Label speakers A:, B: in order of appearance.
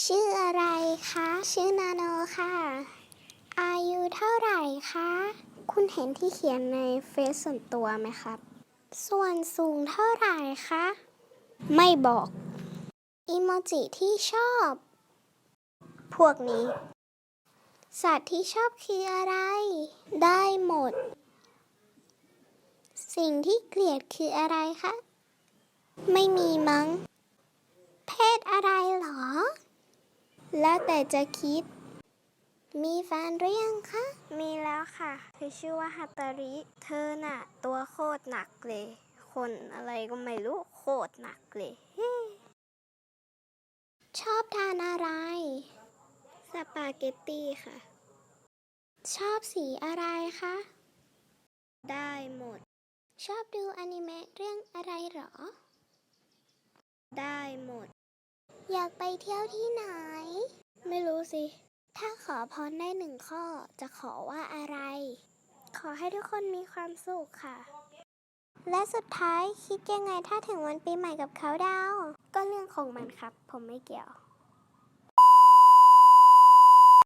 A: ชื่ออะไรคะ ชื่อนาโนค่ะ อายุเท่าไหร่คะ คุณเห็นที่เขียนในเฟซส่วนตัวไหมครับ ส่วนสูงเท่าไหร่คะ ไม่บอกอีโมจิที่ชอบ พวกนี้ สัตว์ที่ชอบคืออะไร ได้หมด สิ่งที่เกลียดคืออะไรคะ ไม่มีมั้ง เพศอะไรเหรอ แล้วแต่จะคิด มีแฟนหรือยังคะ มีแล้วค่ะ เธอชื่อว่าฮัตตาริ เธอน่ะ ตัวโคตรหนักเลย คนอะไรก็ไม่รู้โคตรหนักเลยเฮ้ชอบทานอะไร สปาเกตตี้ค่ะ ชอบสีอะไรคะ ได้หมด ชอบดูอนิเมะเรื่องอะไรเหรอ ได้หมด อยากไปเที่ยวที่ไหน ไม่รู้สิ ถ้าขอพรได้หนึ่งข้อจะขอว่าอะไร ขอให้ทุกคนมีความสุขค่ะ และสุดท้ายคิดยังไงถ้าถึงวันปีใหม่กับเขาดาว ก็เรื่องของมันครับ ผมไม่เกี่ยว